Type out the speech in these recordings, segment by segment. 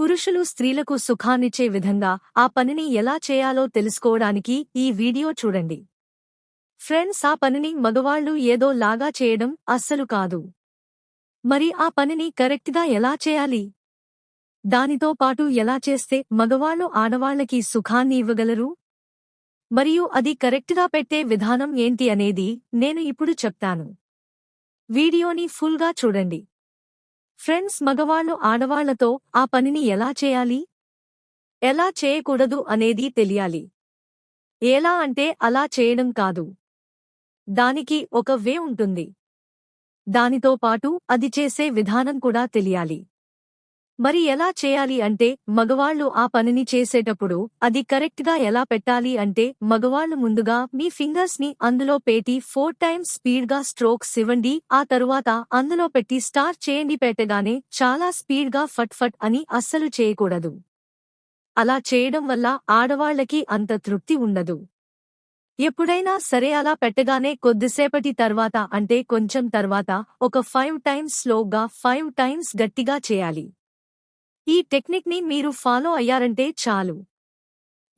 పురుషులు స్త్రీలకు సుఖాన్నిచ్చే విధంగా ఆ పనిని ఎలా చేయాలో తెలుసుకోవడానికి ఈ వీడియో చూడండి. ఫ్రెండ్స్ ఆ పనిని మగవాళ్ళు ఏదో లాగా చేయడం అస్సలు కాదు. మరి ఆ పనిని కరెక్ట్గా ఎలా చేయాలి? దానితో పాటు ఎలా చేస్తే మగవాళ్ళు ఆడవాళ్ళకి సుఖాన్ని ఇవ్వగలరు? మరియు అది కరెక్ట్గా పెట్టే విధానం ఏంటి అనేది నేను ఇప్పుడు చెప్తాను. వీడియోని ఫుల్గా చూడండి. ఫ్రెండ్స్ మగవాళ్ళు ఆడవాళ్ళతో ఆ పనిని ఎలా చేయాలి? ఎలా చేయకూడదు అనేది తెలియాలి. ఎలా అంటే అలా చేయడం కాదు. దానికి ఒక వే ఉంటుంది. దానితో పాటు అది చేసే విధానం కూడా తెలియాలి. మరి ఎలా చేయాలి అంటే మగవాళ్ళు ఆ పనిని చేసేటప్పుడు అది కరెక్ట్గా ఎలా పెట్టాలి అంటే మగవాళ్ళు ముందుగా మీ ఫింగర్స్ని అందులో పెట్టి ఫోర్ టైమ్స్ స్పీడ్గా స్ట్రోక్స్ ఇవ్వండి ఆ తరువాత అందులో పెట్టి స్టార్ చేయండి పెట్టగానే చాలా స్పీడ్గా ఫట్ ఫట్ అని అస్సలు చేయకూడదు. అలా చేయడం వల్ల ఆడవాళ్ళకి అంత తృప్తి ఉండదు. ఎప్పుడైనా సరే అలా పెట్టగానే కొద్దిసేపటి తర్వాత అంటే కొంచెం తర్వాత ఒక ఫైవ్ టైమ్స్ స్లోగా ఫైవ్ టైమ్స్ గట్టిగా చేయాలి. ఈ టెక్నిక్ని మీరు ఫాలో అయ్యారంటే చాలు.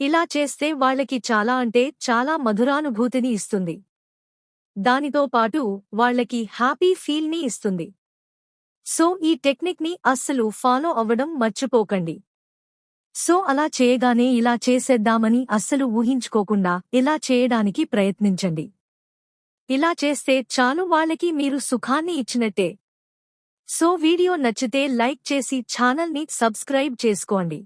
ఇలా చేస్తే వాళ్ళకి చాలా అంటే చాలా మధురానుభూతిని ఇస్తుంది. దానితో పాటు వాళ్ళకి హ్యాపీ ఫీల్ని ఇస్తుంది. సో ఈ టెక్నిక్ని అస్సలు ఫాలో అవ్వడం మర్చిపోకండి. సో అలా చేయగానే ఇలా చేసేద్దామని అస్సలు ఊహించుకోకుండా ఇలా చేయడానికి ప్రయత్నించండి. ఇలా చేస్తే చాలు వాళ్ళకి మీరు సుఖాన్ని ఇచ్చినట్టే. సో వీడియో నచ్చితే లైక్ చేసి ఛానల్ని సబ్స్క్రైబ్ చేసుకోండి.